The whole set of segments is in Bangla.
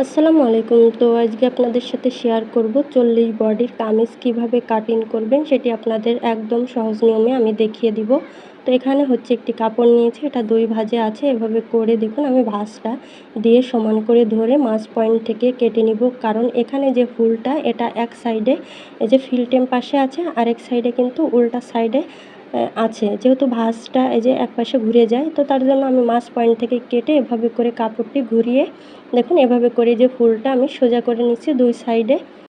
আসসালামু আলাইকুম। তো আজকে আপনাদের সাথে শেয়ার করব চল্লিশ বডির কামিজ কীভাবে কাটিং করবেন সেটি আপনাদের একদম সহজ নিয়মে আমি দেখিয়ে দিব। তো এখানে হচ্ছে একটি কাপড় নিয়েছি, এটা দুই ভাজে আছে, এভাবে করে দেখুন আমি ভাঁজটা দিয়ে সমান করে ধরে মাছ পয়েন্ট থেকে কেটে নিব। কারণ এখানে যে ফুলটা এটা এক সাইডে এই যে ফিল্টেম পাশে আছে, আরেক সাইডে কিন্তু উল্টা সাইডে আছে। যেহেতু ভাঁজটা এই যে এক পাশে ঘুরে যায়, তো তার জন্য আমি মাছ পয়েন্ট থেকে কেটে এভাবে করে কাপড়টি ঘুরিয়ে, দেখুন এভাবে করে যে ফুলটা আমি সোজা করে নিচ্ছি দুই সাইডে।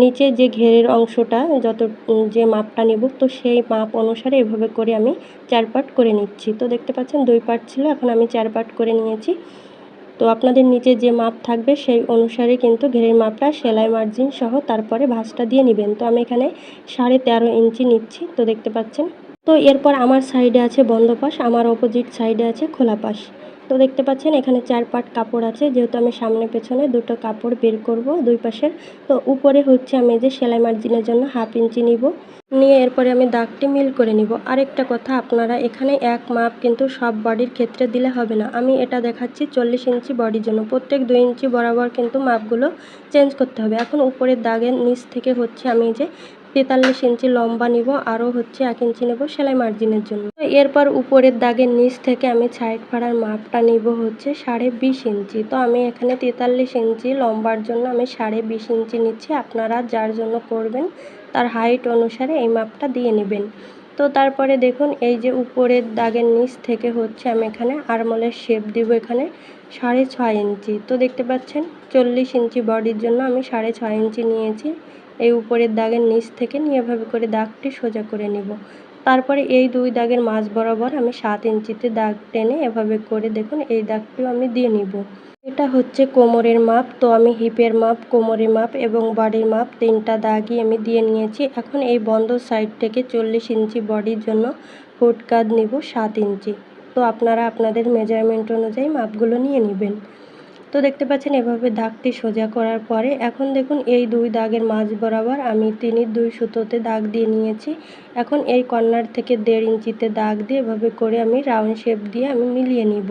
নিচে যে ঘেরের অংশটা, যত যে মাপটা নেব, তো সেই মাপ অনুসারে এভাবে করে আমি চার পার্ট করে নিচ্ছি। তো দেখতে পাচ্ছেন দুই পার্ট ছিল, এখন আমি চার পাট করে নিয়েছি। তো আপনাদের নিচে যে মাপ থাকবে, সেই অনুসারে কিন্তু ঘেরের মাপটা, সেলাই মার্জিন সহ তারপরে ভাঁজটা দিয়ে নেবেন। তো আমি এখানে সাড়ে তেরো ইঞ্চি নিচ্ছি, তো দেখতে পাচ্ছেন। তো এরপর আমার সাইডে আছে বন্ধ পাশ, আমার অপোজিট সাইডে আছে খোলা পাশ। তো দেখতে পাচ্ছেন, এখানে চার পাট কাপড় আছে। যেহেতু আমি সামনে পেছনে দুটো কাপড় বের করব দুই পাশের, তো উপরে হচ্ছে আমি যে সেলাই মার্জিনের জন্য হাফ ইঞ্চি নিব। নিয়ে এরপরে আমি দাগটি মিল করে নিব। আরেকটা কথা, আপনারা এখানে এক মাপ কিন্তু সব বডির ক্ষেত্রে দিলে হবে না। আমি এটা দেখাচ্ছি, চল্লিশ ইঞ্চি বডির জন্য। প্রত্যেক দুই ইঞ্চি বরাবর কিন্তু মাপগুলো চেঞ্জ করতে হবে। এখন উপরের দাগের নিচ থেকে হচ্ছে আমি যে তেতাল্লিশ ইঞ্চি লম্বা নিব, আরও হচ্ছে এক ইঞ্চি নেব সেলাই মার্জিনের জন্য। এরপর উপরের দাগের নিচ থেকে আমি সাইড ফাড়ার মাপটা নিব হচ্ছে সাড়ে বিশ ইঞ্চি। তো আমি এখানে তেতাল্লিশ ইঞ্চি লম্বার জন্য আমি সাড়ে বিশ ইঞ্চি নিচ্ছি। আপনারা যার জন্য করবেন তার হাইট অনুসারে এই মাপটা দিয়ে নেবেন। তো তারপরে দেখুন, এই যে উপরের দাগের নিচ থেকে হচ্ছে আমি এখানে আরমলের শেপ দিব এখানে সাড়ে ছয় ইঞ্চি। তো দেখতে পাচ্ছেন, চল্লিশ ইঞ্চি বডির জন্য আমি সাড়ে ছয় ইঞ্চি নিয়েছি। এই উপরের দাগের নিচ থেকে নিয়ে এভাবে করে দাগটি সোজা করে নিব। তারপরে এই দুই দাগের মাঝ বরাবর আমি সাত ইঞ্চিতে দাগ টেনে এভাবে করে দেখুন, এই দাগটিও আমি দিয়ে নিব। এটা হচ্ছে কোমরের মাপ, তো আমি হিপের মাপ, কোমরের মাপ এবং বডির মাপ তিনটা দাগই আমি দিয়ে নিয়েছি। এখন এই বন্ধ সাইড থেকে চল্লিশ ইঞ্চি বডির জন্য ফুট কাদ নিব সাত ইঞ্চি। তো আপনারা আপনাদের মেজারমেন্ট অনুযায়ী মাপগুলো নিয়ে নেবেন। তো দেখতে পাচ্ছেন, এভাবে দাগটি সোজা করার পরে এখন দেখুন, এই দুই দাগের মাঝ বরাবর আমি তিনি দুই সুতোতে দাগ দিয়ে নিয়েছি। এখন এই কর্নার থেকে দেড় ইঞ্চিতে দাগ দিয়ে এভাবে করে আমি রাউন্ড শেপ দিয়ে আমি মিলিয়ে নিব।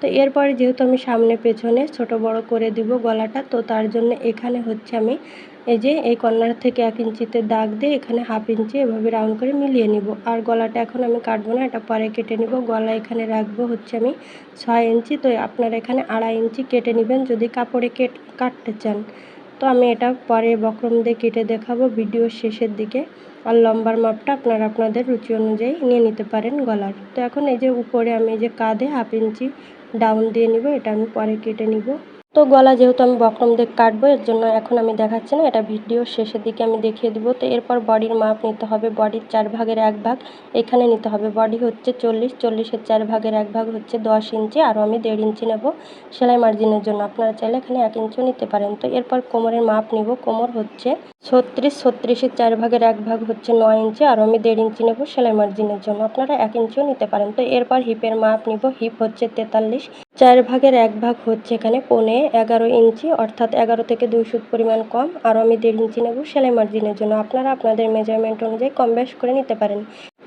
তো এরপরে যেহেতু আমি সামনে পেছনে ছোট বড় করে দিব গলাটা, তো তার জন্য এখানে হচ্ছে আমি এই যে এই কর্নার থেকে এক ইঞ্চিতে দাগ দিয়ে এখানে হাফ ইঞ্চি এভাবে রাউন্ড করে মিলিয়ে নিব। আর গলাটা এখন আমি কাটবো না, এটা পরে কেটে নিব। গলা এখানে রাখব হচ্ছে আমি ছয় ইঞ্চি, তো আপনারা এখানে আড়াই ইঞ্চি কেটে নেবেন যদি কাপড়ে কেট, কাটতে চান। তো আমি এটা পরে বক্রম দিয়ে কেটে দেখাবো ভিডিওর শেষের দিকে। আর লম্বার মাপটা আপনারা আপনাদের রুচি অনুযায়ী নিয়ে নিতে পারেন গলার। তো এখন এই যে উপরে আমি এই যে কাঁধে হাফ ইঞ্চি ডাউন দিয়ে নিব এটা আমি পরে কেটে নিব। তো গলা যেহেতু আমি বক্রম দিয়ে কাটবো, এর জন্য এখন আমি দেখাচ্ছি না, এটা ভিডিও শেষের দিকে আমি দেখিয়ে দিব। তো এরপর বডির মাপ নিতে হবে, বডির চার ভাগের এক ভাগ, এখানে নিতে হবে। বডি হচ্ছে চল্লিশ, চল্লিশের চার ভাগের এক ভাগ হচ্ছে দশ ইঞ্চি, আরও আমি দেড় ইঞ্চি নেব সেলাই মার্জিনের জন্য। আপনারা চাইলে এখানে এক ইঞ্চিও নিতে পারেন। তো এরপর কোমরের মাপ নিব, কোমর হচ্ছে ছত্রিশ, ছত্রিশের চার ভাগের এক ভাগ হচ্ছে নয় ইঞ্চি আর আমি দেড় ইঞ্চি নেব সেলাই মার্জিনের জন্য। আপনারা এক ইঞ্চিও নিতে পারেন। তো এরপর হিপের মাপ নিব, হিপ হচ্ছে তেতাল্লিশ চার ভাগের এক ভাগ হচ্ছে এখানে পৌনে এগারো ইঞ্চি, অর্থাৎ এগারো থেকে দুই সুত পরিমাণ কম, আর আমি দেড় ইঞ্চি নেব সেলাই মার্জিনের জন্য। আপনারা আপনাদের মেজারমেন্ট অনুযায়ী কম বেশ করে নিতে পারেন।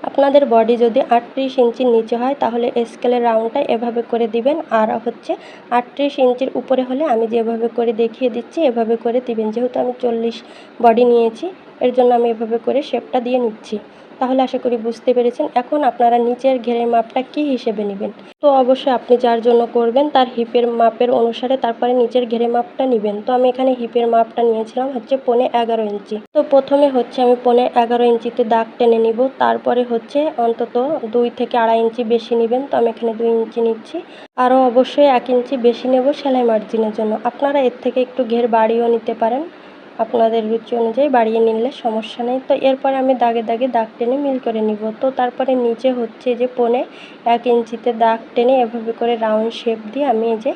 আপনাদের বডি যদি আটত্রিশ ইঞ্চির নিচে হয়, তাহলে স্কেলের রাউন্ডটা এভাবে করে দিবেন। আর হচ্ছে আটত্রিশ ইঞ্চির উপরে হলে আমি যেভাবে করে দেখিয়ে দিচ্ছি, এভাবে করে দিবেন। যেহেতু আমি চল্লিশ বডি নিয়েছি এর জন্য আমি এভাবে করে শেপটা দিয়ে নিচ্ছি। তাহলে আশা করি বুঝতে পেরেছেন। এখন আপনারা নিচের ঘেরের মাপটা কি হিসেবে নেবেন? তো অবশ্যই আপনি যার জন্য করবেন তার হিপের মাপের অনুসারে তারপরে নিচের ঘেরে মাপটা নেবেন। তো আমি এখানে হিপের মাপটা নিয়েছিলাম হচ্ছে পনে এগারো ইঞ্চি। তো প্রথমে হচ্ছে আমি পনে এগারো ইঞ্চিতে দাগ টেনে নিব। তারপরে হচ্ছে অন্তত দুই থেকে আড়াই ইঞ্চি বেশি নেবেন। তো আমি এখানে দুই ইঞ্চি নিচ্ছি। আরও অবশ্যই এক ইঞ্চি বেশি নেব সেলাই মার্জিনের জন্য। আপনারা এর থেকে একটু ঘের বাড়িয়েও নিতে পারেন। আপনাদের রুচি অনুযায়ী বাড়িয়ে নিলে সমস্যা নেই। তো এরপরে আমি দাগে দাগে দাগ টেনে মিল করে নিব। তো তারপরে নিচে হচ্ছে যে পনে এক ইঞ্চিতে দাগ টেনে এভাবে করে রাউন্ড শেপ দিয়ে আমি এই যে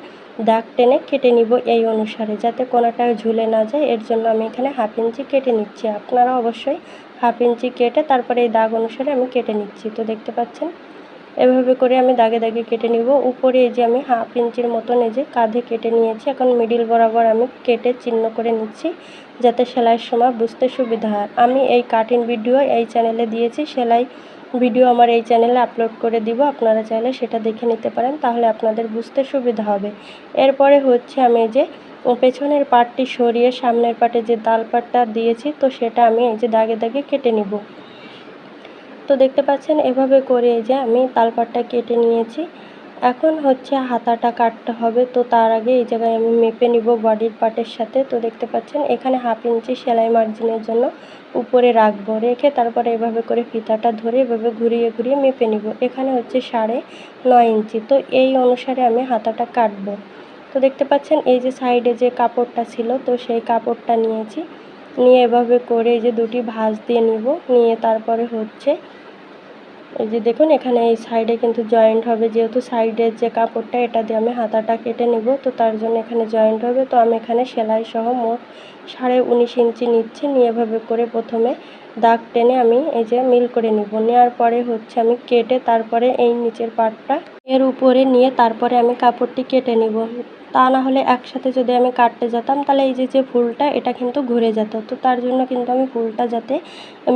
দাগ টেনে কেটে নিব এই অনুসারে, যাতে কোনোটা ঝুলে না যায়। এর জন্য আমি এখানে হাফ ইঞ্চি কেটে নিচ্ছি। আপনারা অবশ্যই হাফ ইঞ্চি কেটে তারপরে এই দাগ অনুসারে আমি কেটে নিচ্ছি। তো দেখতে পাচ্ছেন? এভাবে করে আমি দাগে দাগে কেটে নিব। উপরে এই যে আমি হাফ ইঞ্চির মতন এই যে কাঁধে কেটে নিয়েছি। এখন মিডিল বরাবর আমি কেটে চিহ্ন করে নিচ্ছি যাতে সেলাইয়ের সময় বুঝতে সুবিধা হয়। আমি এই কাটিং ভিডিও এই চ্যানেলে দিয়েছি। সেলাই ভিডিও আমার এই চ্যানেলে আপলোড করে দিব। আপনারা চাইলে সেটা দেখে নিতে পারেন, তাহলে আপনাদের বুঝতে সুবিধা হবে। এরপরে হচ্ছে আমি যে পেছনের পাটটি সরিয়ে সামনের পাটে যে তাল পাটটা দিয়েছি, তো সেটা আমি এই যে দাগে দাগে কেটে নিব। তো দেখতে পাচ্ছেন, এভাবে করে যে আমি তালপাটটা কেটে নিয়েছি। এখন হচ্ছে হাতাটা কাটতে হবে। তো তার আগে এই জায়গায় আমি মেপে নিব বডির পার্টের সাথে। তো দেখতে পাচ্ছেন, এখানে হাফ ইঞ্চি সেলাই মার্জিনের জন্য উপরে রাখব। রেখে তারপরে এভাবে করে ফিতাটা ধরে এভাবে ঘুরিয়ে ঘুরিয়ে মেপে নিব। এখানে হচ্ছে সাড়ে নয় ইঞ্চি। তো এই অনুসারে আমি হাতাটা কাটবো। তো দেখতে পাচ্ছেন, এই যে সাইডে যে কাপড়টা ছিল, তো সেই কাপড়টা নিয়েছি। নিয়ে এভাবে করে এই যে দুটি ভাঁজ দিয়ে নিব, নিয়ে তারপরে হচ্ছে এই যে দেখুন এখানে এই সাইডে কিন্তু জয়েন্ট হবে। যেহেতু সাইডের যে কাপড়টা, এটা দিয়ে আমি হাতাটা কেটে নিব, তো তার জন্য এখানে জয়েন্ট হবে। তো আমি এখানে সেলাই সহ মোট সাড়ে উনিশ ইঞ্চি নিচ্ছি। নিয়ে এভাবে করে প্রথমে দাগ টেনে আমি এই যে মিল করে নিব। নেওয়ার পরে হচ্ছে আমি কেটে তারপরে এই নিচের পার্টটা এর উপরে নিয়ে তারপরে আমি কাপড়টি কেটে নিব। তা না হলে একসাথে যদি আমি কাটতে যেতাম, তাহলে এই যে যে ফুলটা, এটা কিন্তু ঘুরে যেত। তো তার জন্য কিন্তু আমি ফুলটা যাতে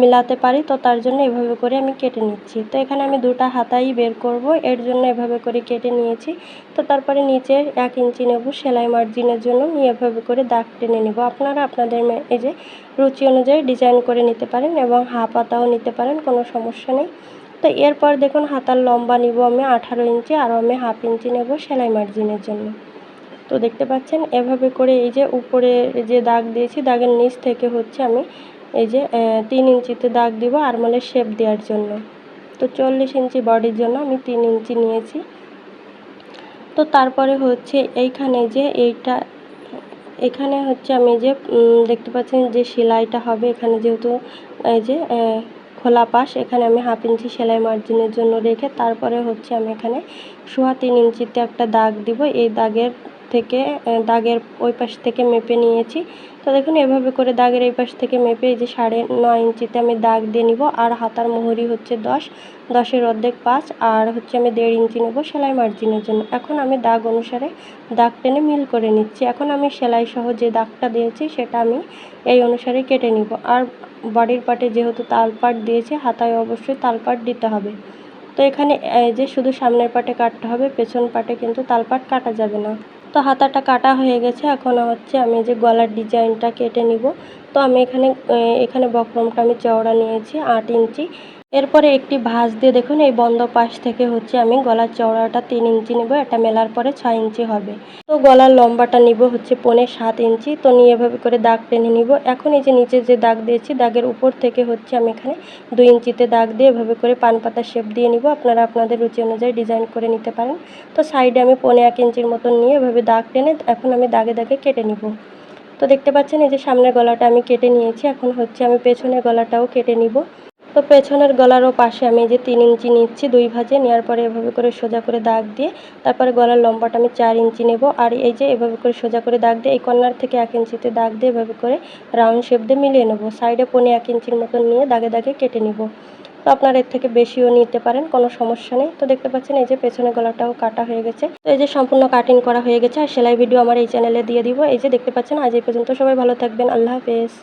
মিলাতে পারি, তো তার জন্য এভাবে করে আমি কেটে নিচ্ছি। তো এখানে আমি দুটা হাতাই বের করব, এর জন্য এভাবে করে কেটে নিয়েছি। তো তারপরে নিচে এক ইঞ্চি নেব, সেলাই মার্জিনের জন্য, নিয়ে এভাবে করে দাগ টেনে নেব। আপনারা আপনাদের এই যে রুচি অনুযায়ী ডিজাইন করে নিতে পারেন এবং হাফ হাতাও নিতে পারেন, কোনো সমস্যা নেই। তো এরপর দেখুন, হাতার লম্বা নিব আমি আঠারো ইঞ্চি আর আমি হাফ ইঞ্চি নেব সেলাই মার্জিনের জন্য। তো দেখতে পাচ্ছেন, এভাবে করে এই যে উপরে যে দাগ দিয়েছি, দাগের নিচ থেকে হচ্ছে আমি এই যে তিন ইঞ্চিতে দাগ দিব আরমলের শেপ দেওয়ার জন্য। তো চল্লিশ ইঞ্চি বডির জন্য আমি তিন ইঞ্চি নিয়েছি। তো তারপরে হচ্ছে এইখানে যে এইটা, এখানে হচ্ছে আমি যে দেখতে পাচ্ছেন যে সেলাইটা হবে, এখানে যেহেতু এই যে খোলা পাশ, এখানে আমি হাফ ইঞ্চি সেলাই মার্জিনের জন্য রেখে তারপরে হচ্ছে আমি এখানে সোয়া তিন ইঞ্চিতে একটা দাগ দিব। এই দাগের থেকে দাগের ওই পাশ থেকে মেপে নিয়েছি। তো দেখুন, এভাবে করে দাগের এই পাশ থেকে মেপে এই যে সাড়ে নয় ইঞ্চিতে আমি দাগ দিয়ে নিব, আর হাতার মোহরি হচ্ছে দশ। দশের অর্ধেক পাঁচ, আর হচ্ছে আমি দেড় ইঞ্চি নেব সেলাই মার্জিনের জন্য। এখন আমি দাগ অনুসারে দাগ টেনে মিল করে নিচ্ছি। এখন আমি সেলাই সহ যে দাগটা দিয়েছি, সেটা আমি এই অনুসারে কেটে নিব। আর বডির পাটে যেহেতু তালপাট দিয়েছি, হাতায় অবশ্যই তালপাট দিতে হবে। তো এখানে যে শুধু সামনের পাটে কাটতে হবে, পেছন পাটে কিন্তু তালপাট কাটা যাবে না। তো হাতাটা কাটা হয়ে গেছে। এখন হচ্ছে আমি যে গলার ডিজাইনটা কেটে নিব। তো আমি এখানে এখানে বক্রমটা আমি চওড়া নিয়েছি, আট ইঞ্চি। এরপরে একটি ভাঁজ দিয়ে দেখুন, এই বন্ধ পাশ থেকে হচ্ছে আমি গলার চওড়াটা তিন ইঞ্চি নিব, এটা মেলার পরে ছয় ইঞ্চি হবে। তো গলার লম্বাটা নিব হচ্ছে পনে সাত ইঞ্চি, তো নিয়ে এভাবে করে দাগ টেনে নিব। এখন এই যে নিচে যে দাগ দিয়েছি, দাগের উপর থেকে হচ্ছে আমি এখানে দুই ইঞ্চিতে দাগ দিয়ে এভাবে করে পান পাতা শেপ দিয়ে নিব। আপনারা আপনাদের রুচি অনুযায়ী ডিজাইন করে নিতে পারেন। তো সাইডে আমি পনে এক ইঞ্চির মতন নিয়ে এভাবে দাগ টেনে এখন আমি দাগে দাগে কেটে নিব। তো দেখতে পাচ্ছেন, এই যে সামনের গলাটা আমি কেটে নিয়েছি। এখন হচ্ছে আমি পেছনের গলাটাও কেটে নিব। তো পেছনের গলারও পাশে আমি যে তিন ইঞ্চি নিচ্ছি দুই ভাজে। নেওয়ার পরে এভাবে করে সোজা করে দাগ দিয়ে তারপরে গলার লম্বাটা আমি চার ইঞ্চি নেব। আর এই যে এভাবে করে সোজা করে দাগ দিয়ে এই কর্নার থেকে এক ইঞ্চিতে দাগ দিয়ে এভাবে করে রাউন্ড শেপ দিয়ে মিলিয়ে নেব। সাইডে পনে এক ইঞ্চির মতন নিয়ে দাগে দাগে কেটে নিব। তো আপনারা এর থেকে বেশিও নিতে পারেন, কোনো সমস্যা নেই। তো দেখতে পাচ্ছেন, এই যে পেছনের গলাটাও কাটা হয়ে গেছে। তো এই যে সম্পূর্ণ কাটিং করা হয়ে গেছে, আর সেলাই ভিডিও আমার এই চ্যানেলে দিয়ে দিব। এই যে দেখতে পাচ্ছেন, আজ এই পর্যন্ত সবাই ভালো থাকবেন, আল্লাহ হাফেজ।